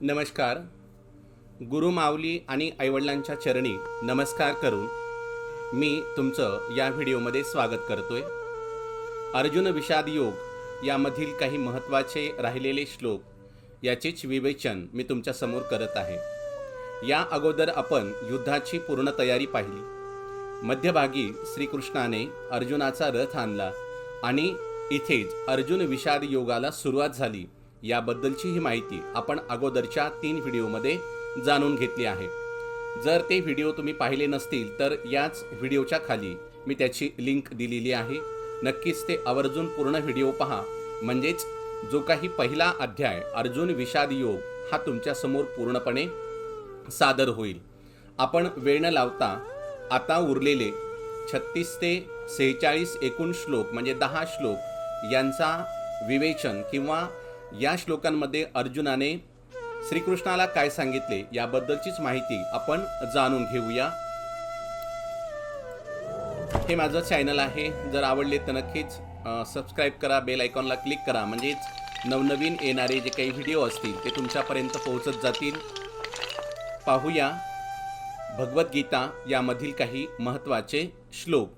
नमस्कार. गुरु माऊली आणि आईवडिलांच्या चरणी नमस्कार करून मी तुमचं या व्हिडिओमध्ये स्वागत करतोय. अर्जुन विषाद योग यामधील काही महत्त्वाचे राहिलेले श्लोक याचेच विवेचन मी तुमच्यासमोर करत आहे. या अगोदर आपण युद्धाची पूर्ण तयारी पाहिली. मध्यभागी श्रीकृष्णाने अर्जुनाचा रथ आणला आणि इथेच अर्जुन विषाद योगाला सुरुवात झाली. याबद्दलची ही माहिती आपण अगोदरच्या तीन व्हिडिओमध्ये जाणून घेतली आहे. जर ते व्हिडिओ तुम्ही पाहिले नसतील तर याच व्हिडिओच्या खाली मी त्याची लिंक दिलेली आहे. नक्कीच ते आवर्जून पूर्ण व्हिडिओ पहा. म्हणजेच जो काही पहिला अध्याय अर्जुन विषाद योग हा तुमच्यासमोर पूर्णपणे सादर होईल. आपण वेळ न लावता आता उरलेले छत्तीस ते सेहेचाळीस एकूण श्लोक म्हणजे दहा श्लोक यांचा विवेचन किंवा या श्लोकांमध्ये अर्जुनाने श्रीकृष्णाला काय सांगितले याबद्दलचीच माहिती आपण जाणून घेऊया. हे माझं चॅनल आहे. जर आवडले तर नक्कीच सबस्क्राईब करा बेल आयकॉनला क्लिक करा. म्हणजेच नवनवीन येणारे जे काही व्हिडिओ असतील ते तुमच्यापर्यंत पोहोचत जातील. पाहूया भगवद्गीता यामधील काही महत्त्वाचे श्लोक.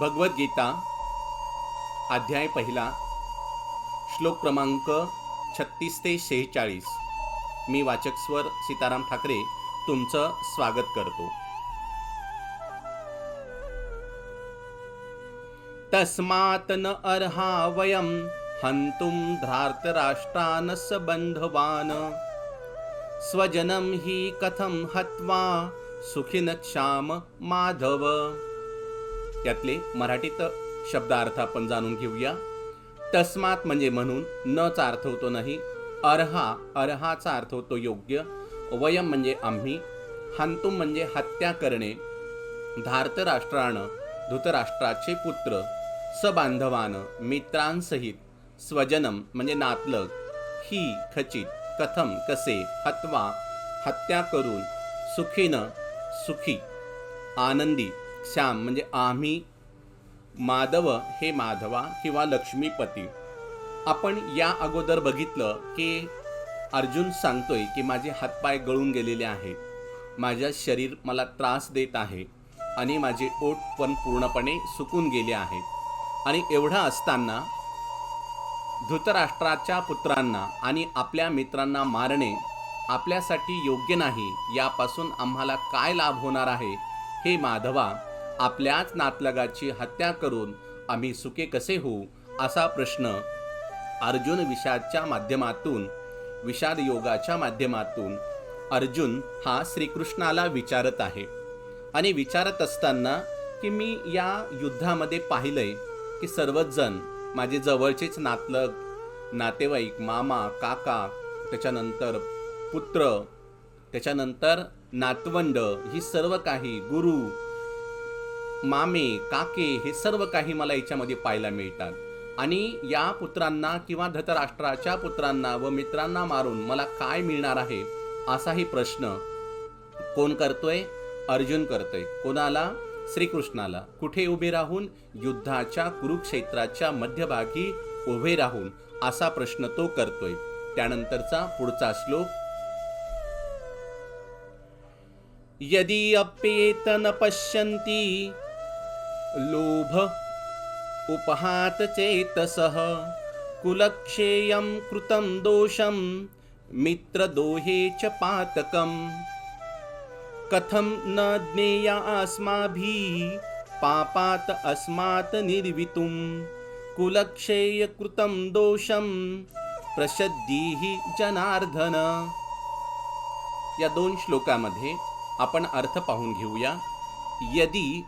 भगवद्गीता अध्याय पहिला. श्लोक क्रमांक छत्तीस ते शेहेचाळीस. मी वाचकस्वर सीताराम ठाकरे तुमचं स्वागत करतो. तस्मात् न अर्हा वयं हन्तुं धार्तराष्ट्रान् स स्वजनं हि कथं हत्वा सुखिन क्षाम माधव। त्यातले मराठीत शब्दार्थ आपण जाणून घेऊया. तस्मात म्हणजे म्हणून नचा अर्थ होतो नाही अर्हा अर्हाचा अर्थ होतो योग्य वयम म्हणजे आम्ही हंतुम म्हणजे हत्या करणे धार्तराष्ट्रानं धृतराष्ट्राचे पुत्र सबांधवानं मित्रांसहित स्वजनम म्हणजे नातलग ही खचित कथम कसे हत्वा हत्या करून सुखीनं सुखी आनंदी श्याम म्हणजे आम्ही माधव हे माधवा किंवा लक्ष्मीपती. आपण या अगोदर बघितलं की अर्जुन सांगतोय की माझे हातपाय गळून गेलेले आहेत. माझ्या शरीर मला त्रास देत आहे आणि माझे ओठ पण पूर्णपणे सुकून गेले आहेत. आणि एवढं असताना धृतराष्ट्राच्या पुत्रांना आणि आपल्या मित्रांना मारणे आपल्यासाठी योग्य नाही यापासून आम्हाला काय लाभ होणार आहे? हे माधवा आपल्याच नातलगाची हत्या करून आम्ही सुके कसे होऊ असा प्रश्न अर्जुन विषादच्या माध्यमातून विषाद योगाच्या माध्यमातून अर्जुन हा श्रीकृष्णाला विचारत आहे. आणि विचारत असताना की मी या युद्धामध्ये पाहिलंय की सर्वजण माझे जवळचेच नातलग नातेवाईक मामा काका त्याच्यानंतर पुत्र त्याच्यानंतर नातवंड ही सर्व काही गुरु मामे काके हे सर्व काही मला याच्यामध्ये पाहायला मिळतात. आणि या पुत्रांना किंवा धतराष्ट्राच्या पुत्रांना व मित्रांना मारून मला काय मिळणार आहे असाही प्रश्न कोण करतोय? अर्जुन करतोय. कोणाला? श्रीकृष्णाला. कुठे उभे राहून? युद्धाच्या कुरुक्षेत्राच्या मध्यभागी उभे राहून असा प्रश्न तो करतोय. त्यानंतरचा पुढचा श्लोक. यदि अप्येत न पश्यन्ति लोभ उपहात चेतसः कुलक्षेयं कृतं दोषं मित्रदोहे च पातकं कथं न ज्ञेया अस्माभिः पापात् अस्मात् निर्वितुं। कुलक्षेयकृतं दोषं प्रशद्दीः जनार्दन। या दोन श्लोकामध्ये आपण अर्थ पाहून घेऊया। यदी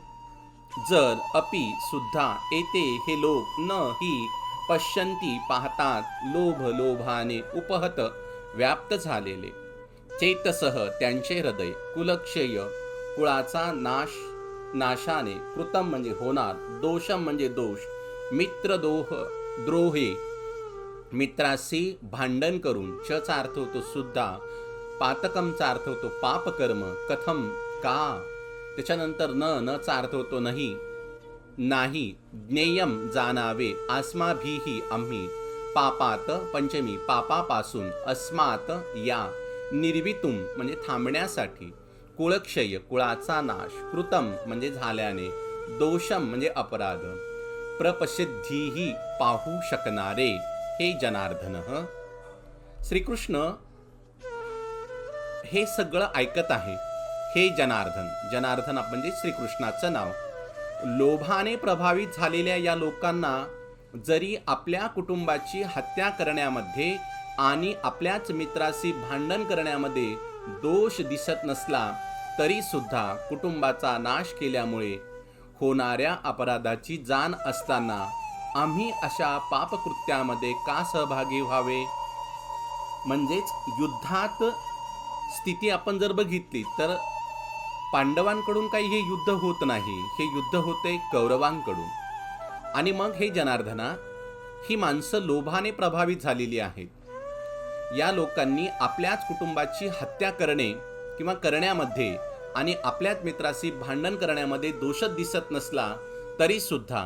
जर अपि सुद्धा येते हे लोक न ही पश्यंती पाहतात लोभ लोभाने उपहत व्याप्त झालेले. चेतसह त्यांचे हृदय कुलक्षय कुळाचा नाश नाशाने कृतम म्हणजे होणार दोषम म्हणजे दोष मित्रदोह द्रोहे मित्राशी भांडण करून चचा अर्थ होतो सुद्धा पातकमचा अर्थ होतो पापकर्म कथम का त्याच्यानंतर न नचा अर्थ होतो नाही. नाही ज्ञेयम जाणावे आस्माभीही आम्ही. पापात पंचमी पापापासून अस्मात या. निर्वितुम म्हणजे थांबण्यासाठी. कुळक्षय कुळाचा नाश. कृतम म्हणजे झाल्याने. दोषम म्हणजे अपराध. प्रपसिद्धीही पाहू शकणारे. हे जनार्दन श्रीकृष्ण हे सगळं ऐकत आहे. हे जनार्दन. जनार्दन म्हणजे श्रीकृष्णाचं नाव. लोभाने प्रभावित झालेल्या या लोकांना जरी आपल्या कुटुंबाची हत्या करण्यामध्ये आणि आपल्याच मित्राशी भांडण करण्यामध्ये दोष दिसत नसला तरीसुद्धा कुटुंबाचा नाश केल्यामुळे होणाऱ्या अपराधाची जाण असताना आम्ही अशा पापकृत्यामध्ये का सहभागी व्हावे? म्हणजेच युद्धात स्थिती आपण जर बघितली तर पांडवांकडून काही हे युद्ध होत नाही हे युद्ध होते कौरवांकडून. आणि मग हे जनार्दना ही माणसं लोभाने प्रभावित झालेली आहेत. या लोकांनी आपल्याच कुटुंबाची हत्या करणे किंवा करण्यामध्ये आणि आपल्याच मित्राशी भांडण करण्यामध्ये दोषच दिसत नसला तरीसुद्धा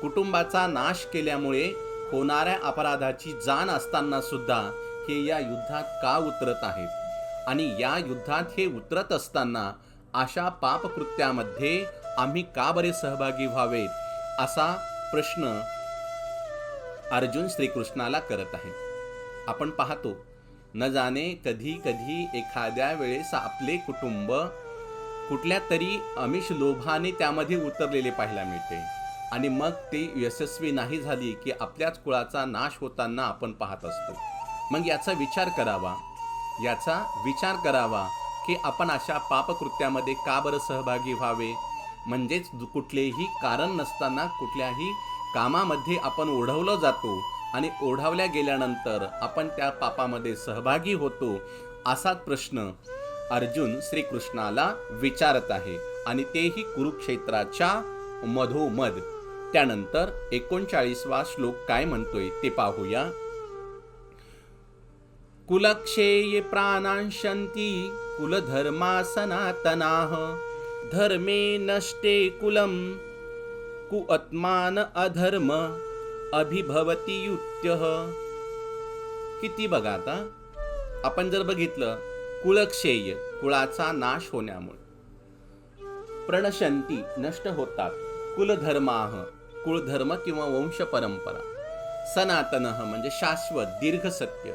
कुटुंबाचा नाश केल्यामुळे होणाऱ्या अपराधाची जाण असताना सुद्धा हे या युद्धात का उतरत आहेत? आणि या युद्धात हे उतरत असताना अशा पापकृत्यामध्ये आम्ही का बरे सहभागी व्हावेत असा प्रश्न अर्जुन श्रीकृष्णाला करत आहे. आपण पाहतो न जाणे कधी कधी एखाद्या वेळेस आपले कुटुंब कुठल्या तरी अमिष लोभाने त्यामध्ये उतरलेले पाहायला मिळते. आणि मग ते यशस्वी नाही झाली की आपल्याच कुळाचा नाश होताना आपण पाहत असतो. मग याचा विचार करावा. याचा विचार करावा. की आपण अशा पापकृत्यामध्ये का बरं सहभागी व्हावे? म्हणजेच कुठलेही कारण नसताना कुठल्याही कामामध्ये आपण ओढवलं जातो आणि ओढावल्या गेल्यानंतर आपण त्या पापामध्ये सहभागी होतो असाच प्रश्न अर्जुन श्रीकृष्णाला विचारत आहे. आणि तेही कुरुक्षेत्राच्या मधोमध. त्यानंतर एकोणचाळीसवा श्लोक काय म्हणतोय ते पाहूया. कुलक्षेये प्राणांशंती कुलधर्मा सनातनाः धर्मे नष्टे कुलं कुअत्मान अधर्म अभिभवती युत्य। किती बघा आता आपण जर बघितलं कुळक्षेय कुळाचा नाश होण्यामुळे. प्रणशंती नष्ट होतात कुलधर्माह कुळधर्म किंवा वंश परंपरा सनातन म्हणजे शाश्वत दीर्घ सत्य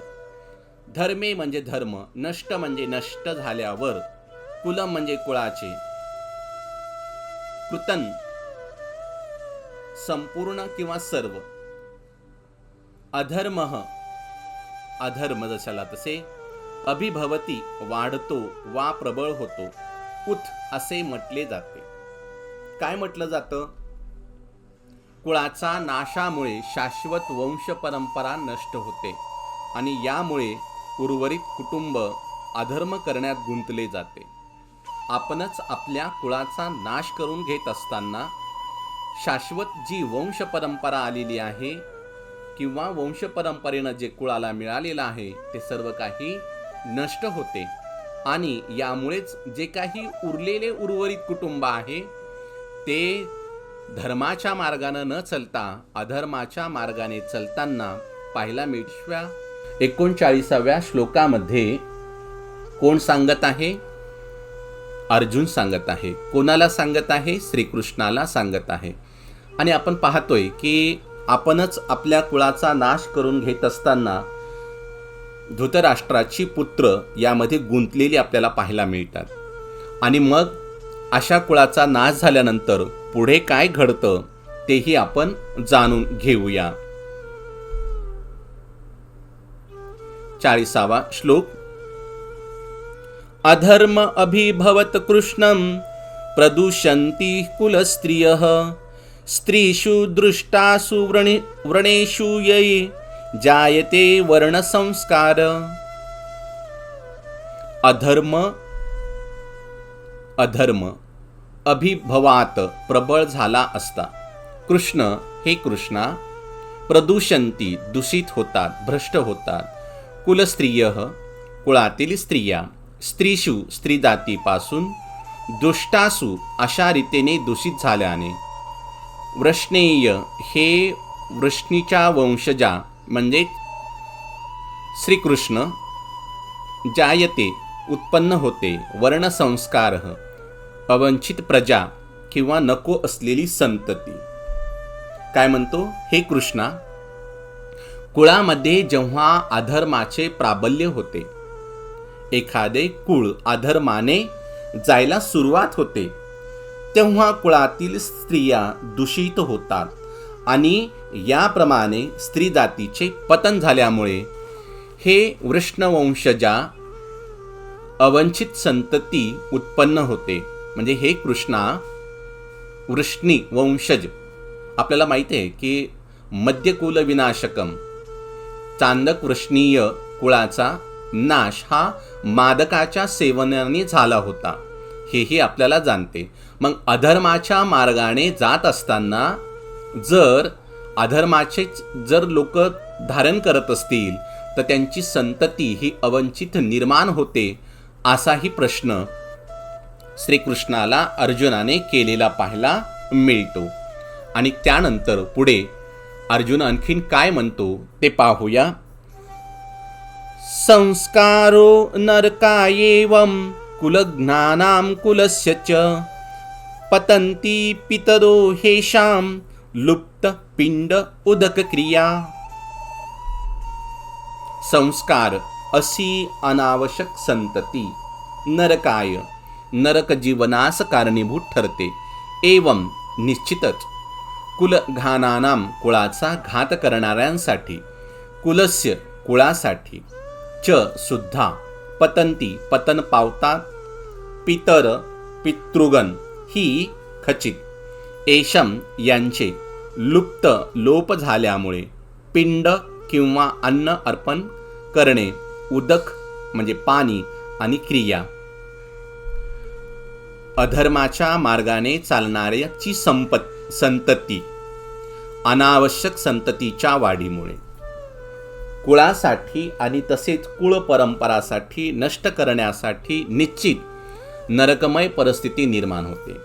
धर्मे म्हणजे धर्म नष्ट म्हणजे नष्ट झाल्यावर कुलम म्हणजे कुळाचे. कृतन संपूर्ण किंवा सर्व. अधर्म अधर्म जशाला तसे अभिभवती वाढतो वा प्रबळ होतो कुथ असे म्हटले जाते. काय म्हटलं जातं? कुळाचा नाशामुळे शाश्वत वंश परंपरा नष्ट होते आणि यामुळे उर्वरित कुटुंब अधर्म करण्यात गुंतले जाते. आपणच आपल्या कुळाचा नाश करून घेत असताना शाश्वत जी वंश परंपरा आलेली आहे किंवा वंश परंपरेनं जे कुळाला मिळालेलं आहे ते सर्व काही नष्ट होते. आणि यामुळेच जे काही उरलेले उर्वरित कुटुंब आहे ते धर्माच्या मार्गानं न चलता अधर्माच्या मार्गाने चलताना पाहायला मिळश्व्या एकोणचाळीसाव्या श्लोकामध्ये कोण सांगत आहे? अर्जुन सांगत आहे. कोणाला सांगत आहे? श्रीकृष्णाला सांगत आहे. आणि आपण पाहतोय की आपणच आपल्या कुळाचा नाश करून घेत असताना धृतराष्ट्राची पुत्र यामध्ये गुंतलेली आपल्याला पाहायला मिळतात. आणि मग अशा कुळाचा नाश झाल्यानंतर पुढे काय घडतं तेही आपण जाणून घेऊया. चाळीसावा श्लोक. अधर्म अभिभवत कृष्णं प्रदूषन्ति कुलस्त्रियः। स्त्रीषु दृष्टासु व्रणे व्रणेषु ययि जायते वर्णसंस्कार। अधर्म अधर्म अभिभवात प्रबळ झाला असता. कृष्ण हे कृष्णा प्रदूषंती दूषित होतात भ्रष्ट होतात. कुलस्त्रिय कुळातील स्त्रिया स्त्रीषु स्त्रीदातीपासून दुष्टासु अशा रीतीने दूषित झाल्याने. वृष्णेय हे वृष्णीच्या वंशजा म्हणजे श्रीकृष्ण जायते उत्पन्न होते वर्णसंस्कार अवंचित प्रजा किंवा नको असलेली संतती. काय म्हणतो? हे कृष्णा कुळामध्ये जेव्हा अधर्माचे प्राबल्य होते एखादे कुळ अधर्माने जायला सुरुवात होते तेव्हा कुळातील स्त्रिया दूषित होतात आणि याप्रमाणे स्त्री जातीचे पतन झाल्यामुळे हे वृष्णवंशजा अवंचित संतती उत्पन्न होते. म्हणजे हे कृष्णा वृष्णी वंशज आपल्याला माहिती आहे की मद्यकुल विनाशकम चांदक वृष्णीय कुळाचा नाश हा मादकाच्या सेवनाने झाला होता. हेही आपल्याला जाणते. मग अधर्माच्या मार्गाने जात असताना जर अधर्माचेच जर लोक धारण करत असतील तर त्यांची संतती ही अवंचित निर्माण होते असाही प्रश्न श्रीकृष्णाला अर्जुनाने केलेला पाहायला मिळतो. आणि त्यानंतर पुढे अर्जुन आणखीन काय म्हणतो ते पाहूया. संस्कारो नरकायेवं कुलज्ञानां कुलस्य च पतन्ति पितरो हेषां लुप्तपिंड उदकक्रिया संस्कार अशी अनावश्यक संतती नरकाय नरक जीवनास कारणीभूत ठरते एवं निश्चितच कुलघानानाम कुळाचा घात करणाऱ्यांसाठी कुलस्य कुळासाठी च सुद्धा पतंती पतन पावतात पितर पितृगण ही खचित. एशम यांचे लुप्त लोप झाल्यामुळे पिंड किंवा अन्न अर्पण करणे उदक म्हणजे पाणी आणि क्रिया. अधर्माच्या मार्गाने चालणाऱ्याची संपत्ती. संतती. अनावश्यक संततीच्या वाढीमुळे. कुळासाठी आणि तसेच कुळ परंपरासाठी नष्ट करण्यासाठी निश्चित नरकमय परिस्थिती निर्माण होते.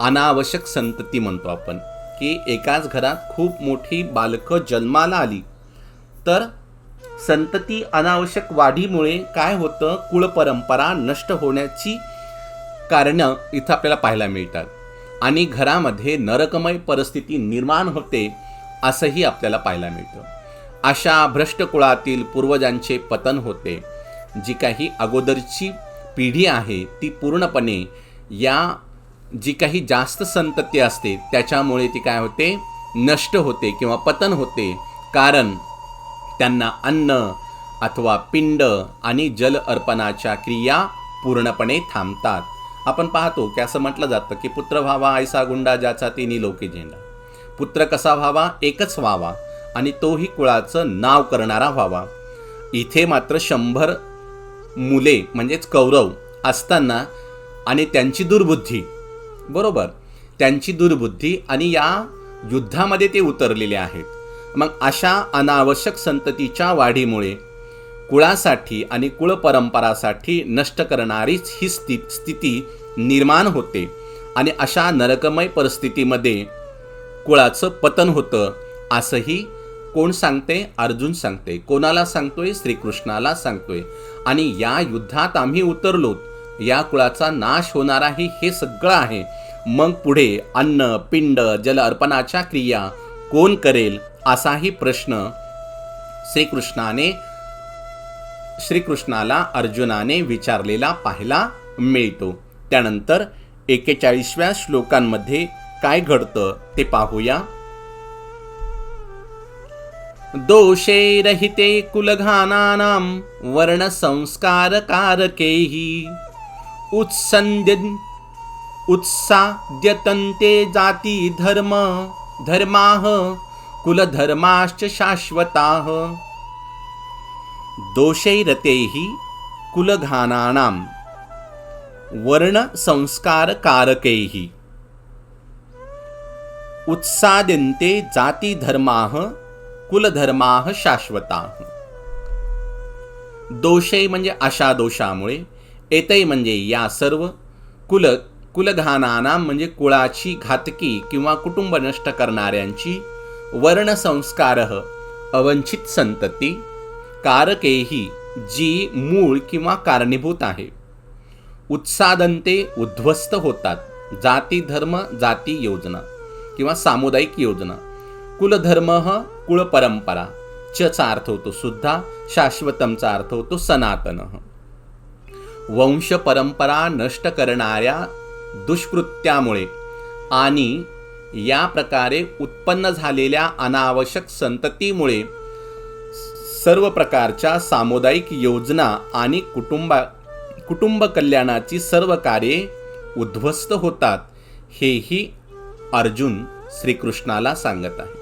अनावश्यक संतती म्हणतो आपण की एकाच घरात खूप मोठी बालकं जन्माला आली तर संतती अनावश्यक वाढीमुळे काय होतं? कुळ परंपरा नष्ट होण्याची कारणं इथं आपल्याला पाहायला मिळतात. आणि घरामध्ये नरकमय परिस्थिती निर्माण होते असंही आपल्याला पाहायला मिळतं. अशा भ्रष्ट कुळातील पूर्वजांचे पतन होते जी काही अगोदरची पिढी आहे ती पूर्णपणे या जी काही जास्त संतती असते त्याच्यामुळे ती काय होते? नष्ट होते किंवा पतन होते. कारण त्यांना अन्न अथवा पिंड आणि जल अर्पणाच्या क्रिया पूर्णपणे थांबतात. आपण पाहतो की असं म्हटलं जातं की पुत्र व्हावा ऐसा गुंडा ज्याचा तिन्ही लोके झेंडा. पुत्र कसा व्हावा? एकच व्हावा आणि तोही कुळाचं नाव करणारा व्हावा. इथे मात्र शंभर मुले म्हणजेच कौरव असताना आणि त्यांची दुर्बुद्धी. बरोबर? त्यांची दुर्बुद्धी आणि या युद्धामध्ये ते उतरलेले आहेत. मग अशा अनावश्यक संततीच्या वाढीमुळे कुळासाठी आणि कुळपरंपरासाठी नष्ट करणारीच ही स्थि स्थिती निर्माण होते. आणि अशा नरकमय परिस्थितीमध्ये कुळाचं पतन होतं असंही कोण सांगते? अर्जुन सांगते. कोणाला सांगतोय? श्रीकृष्णाला सांगतोय. आणि या युद्धात आम्ही उतरलोत या कुळाचा नाश होणाराही हे सगळं आहे. मग पुढे अन्न पिंड जल अर्पणाच्या क्रिया कोण करेल? असाही प्रश्न श्रीकृष्णाने श्रीकृष्णाला अर्जुनाने विचारलेला पाहायला मिळतो. त्यानंतर एकेचाळीसव्या श्लोकांमध्ये काय घडतं ते पाहूया. दोषैरहिते कुलघानानां वर्णसंस्कारकारकैः उत्सन्द्य उत्साद्यतन्ते जाती धर्म धर्माः कुलधर्माश्च शाश्वताः. दोषैरतैः कुलघानानां वर्णसंस्कारकारकैः। उत्साद्यन्ते जातिधर्माः कुलधर्माः शाश्वता। दोषै म्हणजे अशा दोषामुळे येतै म्हणजे या सर्व कुल कुलघानाना म्हणजे कुळाची घातकी किंवा कुटुंब नष्ट करणाऱ्यांची वर्णसंस्कार अवंचित संतती कारकेही जी मूळ किंवा कारणीभूत आहे. उत्सादंते उद्ध्वस्त होतात जाती धर्म जाती योजना किंवा सामुदायिक योजना. कुलधर्म कुळपरंपरा. चचा अर्थ होतो सुद्धा शाश्वतमचा अर्थ होतो सनातन. वंश परंपरा नष्ट करणाऱ्या दुष्कृत्यामुळे आणि या प्रकारे उत्पन्न झालेल्या अनावश्यक संततीमुळे सर्व प्रकारच्या सामुदायिक योजना आणि कुटुंबा कुटुंब कल्याणाची सर्व कार्ये उद्ध्वस्त होतात हेही अर्जुन श्रीकृष्णाला सांगत आहे.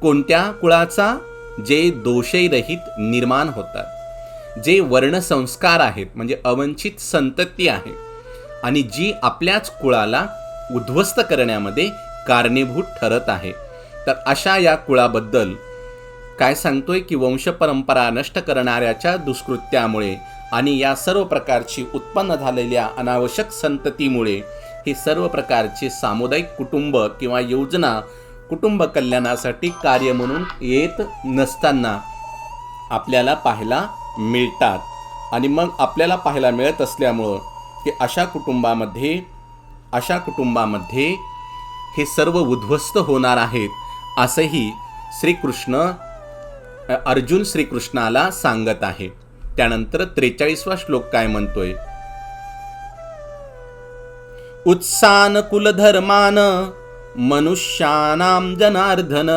कोणत्या कुळाचा? जे दोषरहित निर्माण होतात. जे वर्णसंस्कार आहेत म्हणजे अवंचित संतती आहे आणि जी आपल्याच कुळाला उद्ध्वस्त करण्यामध्ये कारणीभूत ठरत आहे. तर अशा या कुळाबद्दल काय सांगतोय की वंशपरंपरा नष्ट करणाऱ्याच्या दुष्कृत्यामुळे आणि या सर्व प्रकारची उत्पन्न झालेल्या अनावश्यक संततीमुळे हे सर्व प्रकारचे सामुदायिक कुटुंब किंवा योजना कुटुंब कल्याणासाठी कार्य म्हणून येत नसताना आपल्याला पाहायला मिळतात. आणि मग आपल्याला पाहायला मिळत असल्यामुळं की अशा कुटुंबामध्ये अशा कुटुंबामध्ये हे सर्व उद्ध्वस्त होणार आहेत असंही श्रीकृष्ण अर्जुन श्रीकृष्णाला सांगत आहे. त्यानंतर त्रेचाळीसवा श्लोक काय म्हणतोय? उत्सान कुलधर्मान मनुष्यानां जनार्दन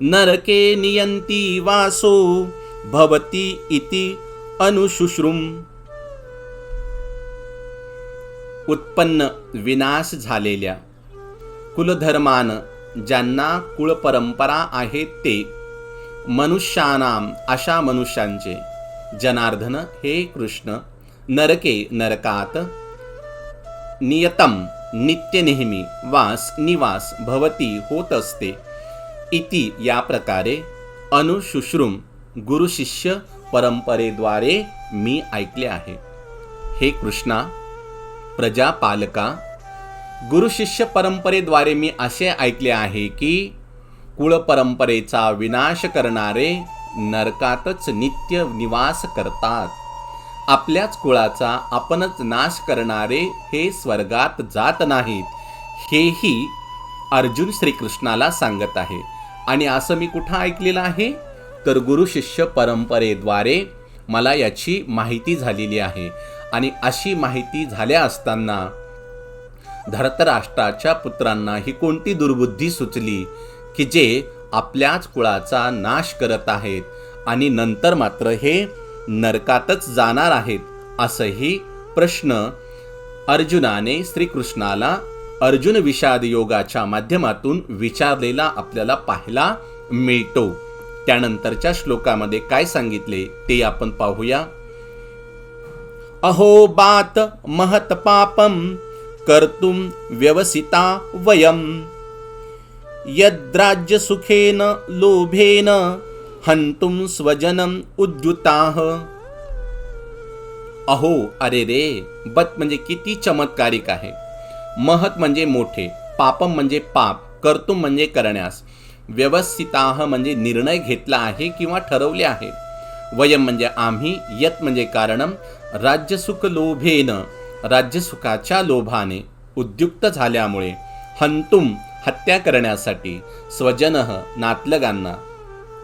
नरके नियंती वासो भवती इति अनुशुश्रुम। उत्पन्न विनाश झालेल्या कुलधर्मान ज्यांना कुळपरंपरा आहेत ते मनुष्यानाम अशा मनुष्यांचे. जनार्दन हे कृष्ण नरके नरकात नियतम नित्य नेहमी वास निवास भवती होत असते. इति या प्रकारे अनुशुश्रुम गुरुशिष्य परंपरेद्वारे मी ऐकले आहे. हे कृष्णा प्रजापालका गुरुशिष्य परंपरेद्वारे मी असे ऐकले आहे की कुळपरंपरेचा विनाश करणारे नरकातच नित्य निवास करतात. आपल्याच कुळाचा आपणच नाश करणारे हे स्वर्गात जात नाहीत हेही अर्जुन श्रीकृष्णाला सांगत आहे. आणि असं मी कुठं ऐकलेलं आहे? तर गुरु शिष्य परंपरेद्वारे मला याची माहिती झालेली आहे. आणि अशी माहिती झाल्या असताना धरतराष्ट्राच्या पुत्रांना ही कोणती दुर्बुद्धी सुचली? की जे आपल्याच कुळाचा नाश करत आहेत आणि नंतर मात्र हे नरकातच जाणार आहेत असंही प्रश्न अर्जुनाने श्रीकृष्णाला अर्जुन विषाद योगाच्या माध्यमातून विचारलेला आपल्याला पाहायला मिळतो. त्यानंतरच्या श्लोकामध्ये काय सांगितले ते आपण पाहूया. अहो बात महत पापम कर्तुम व्यवसिता वयम. यद्राज्य सुखेन लोभेन हंतुम स्वजनम उद्युताह अहो अरे रे बत म्हणजे किती चमत्कारिक आहे. महत म्हणजे मोठे पापम म्हणजे पाप कर्तुम म्हणजे करण्यास. व्यवस्थिताह म्हणजे निर्णय घेतला आहे किंवा ठरवले आहे. वयम म्हणजे आम्ही यत म्हणजे कारणम राज्यसुख लोभेन. राज्यसुखाच्या लोभाने उद्युक्त झाल्यामुळे हंतुम हत्या करण्यासाठी स्वजन नातलगांना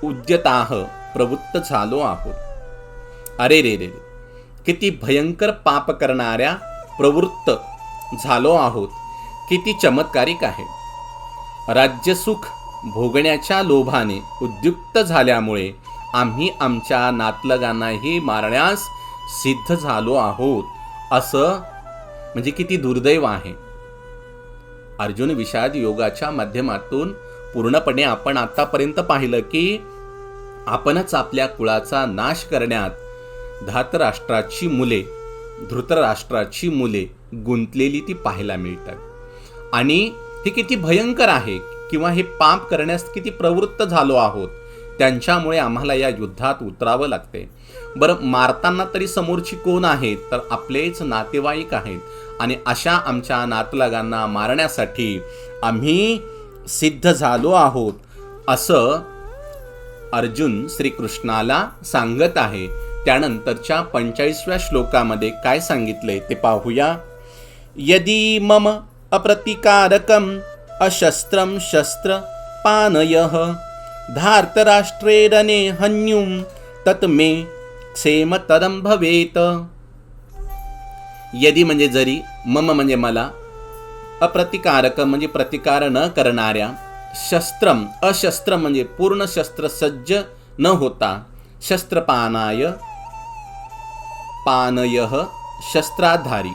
उद्यताह प्रवृत्त झालो आहोत. अरे रे रे किती भयंकर पाप करणाऱ्या प्रवृत्त झालो आहोत. किती चमत्कारिक आहे. राज्यसुख भोगण्याच्या लोभाने उद्युक्त झाल्यामुळे आम्ही आमच्या नातलगांनाही मारण्यास सिद्ध झालो आहोत. असं म्हणजे किती दुर्दैव आहे. अर्जुन विषाद योगाच्या माध्यमातून पूर्णपणे आपण आतापर्यंत पाहिलं की आपणच आपल्या कुळाचा नाश करण्यात धातराष्ट्राची मुले धृतराष्ट्राची मुले गुंतलेली ती पाहायला मिळतात. आणि हे किती भयंकर आहे किंवा हे पाप करण्यास किती प्रवृत्त झालो आहोत त्यांच्यामुळे आम्हाला या युद्धात उतरावं लागते बरं मारताना तरी समोरची कोण आहेत तर आपलेच नातेवाईक आहेत. आणि अशा आमच्या नातलगांना मारण्यासाठी आम्ही सिद्ध झालो आहोत असं अर्जुन श्रीकृष्णाला सांगत आहे. त्यानंतरच्या पंचाळीसव्या श्लोकामध्ये काय सांगितलंय ते पाहूया. यदी मम अप्रतिकारकम अशस्त्रम शस्त्र पानय धार्तराष्ट्रेरने हन्युम तत् मे क्षेमतरम भवेत. यदि म्हणजे जरी मम म्हणजे मला अप्रतिकारक म्हणजे प्रतिकार न करणाऱ्या शस्त्रम अशस्त्र म्हणजे पूर्ण शस्त्र सज्ज न होता शस्त्रपानाय पानय शस्त्राधारी.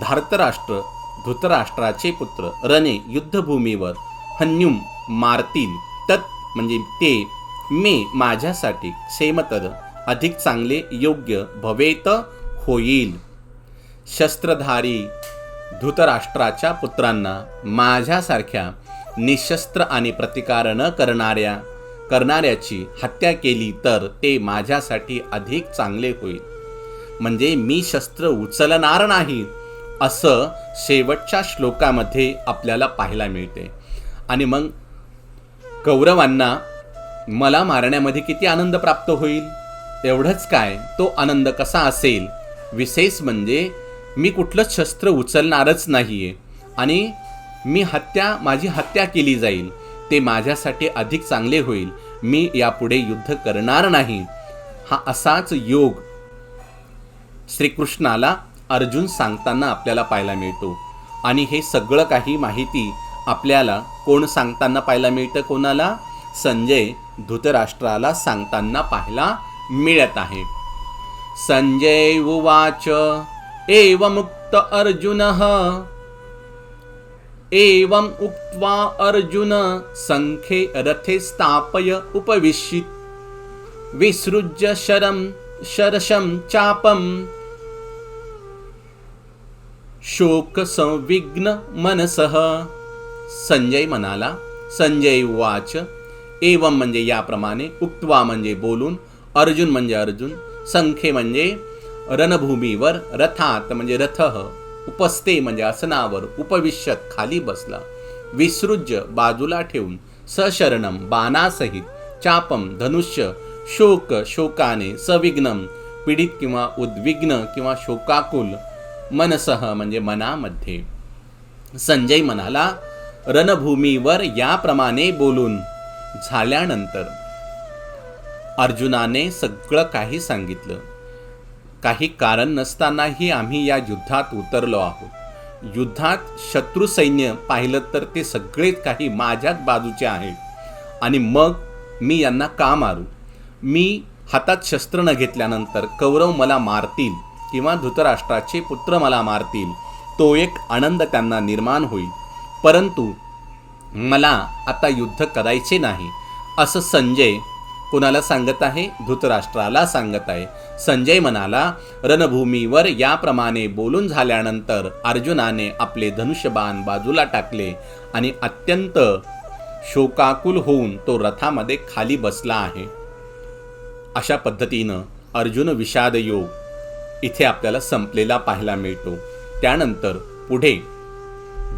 धार्तराष्ट्र धृतराष्ट्राचे पुत्र रणे युद्धभूमीवर हन्युम मारतील तत् म्हणजे ते मे माझ्यासाठी क्षेमतर अधिक चांगले योग्य भवेत होईल. शस्त्रधारी धृतराष्ट्राच्या पुत्रांना माझ्यासारख्या निशस्त्र आणि प्रतिकार न करणाऱ्या करणाऱ्याची हत्या केली तर ते माझ्यासाठी अधिक चांगले होईल. म्हणजे मी शस्त्र उचलणार नाही असं शेवटच्या श्लोकामध्ये आपल्याला पाहायला मिळते. आणि मग कौरवांना मला मारण्यामध्ये किती आनंद प्राप्त होईल? एवढंच काय तो आनंद कसा असेल? विशेष म्हणजे मी कुठलंच शस्त्र उचलणारच नाही आहे आणि मी हत्या माझी हत्या केली जाईल. ते माझ्यासाठी अधिक चांगले होईल. मी यापुढे युद्ध करणार नाही. हा असाच योग श्रीकृष्णाला अर्जुन सांगताना आपल्याला पाहायला मिळतो. आणि हे सगळं काही माहिती आपल्याला कोण सांगताना पाहायला मिळतं कोणाला? संजय धृतराष्ट्राला सांगताना पाहायला मिळत आहे. संजय उवाच एवमुक्त अर्जुन एवं उक्त्वा अर्जुन संखे रथे स्थापय उपविशित विसृज्य शरम शरशम चापम शोक संविघ्न मनसह संजय म्हणाला संजय वाच एवं म्हणजे याप्रमाणे उक्त्वा म्हणजे बोलून अर्जुन म्हणजे अर्जुन संखे म्हणजे रणभूमीवर रथात म्हणजे रथ उपस्ते म्हणजे आसनावर उपविश्यत खाली बसला. विसृज्य बाजूला ठेवून सशरणम बाणासहित चापम धनुष्य शोक शोकाने सविघ्नम पीडित किंवा उद्विग्न किंवा शोकाकुल मनसह म्हणजे मनामध्ये. संजय म्हणाला रणभूमीवर याप्रमाणे बोलून झाल्यानंतर अर्जुनाने सगळं काही सांगितलं. काही कारण नसतानाही आम्ही या युद्धात उतरलो आहोत. युद्धात शत्रू सैन्य पाहिलं तर ते सगळेच काही माझ्याच बाजूचे आहेत. आणि मग मी यांना का मारू? मी हातात शस्त्र न घेतल्यानंतर कौरव मला मारतील किंवा धृतराष्ट्राचे पुत्र मला मारतील तो एक आनंद त्यांना निर्माण होईल. परंतु मला आता युद्ध करायचे नाही असं संजय कुणाला सांगत आहे? धृतराष्ट्राला सांगत आहे. संजय म्हणाला रणभूमीवर याप्रमाणे बोलून झाल्यानंतर अर्जुनाने आपले धनुष्यबाण बाजूला टाकले आणि अत्यंत शोकाकुल होऊन तो रथामध्ये खाली बसला आहे. अशा पद्धतीनं अर्जुन विषाद योग इथे आपल्याला संपलेला पाहायला मिळतो. त्यानंतर पुढे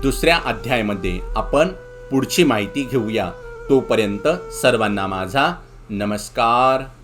दुसऱ्या अध्यायामध्ये आपण पुढची माहिती घेऊया. तोपर्यंत सर्वांना माझा नमस्कार.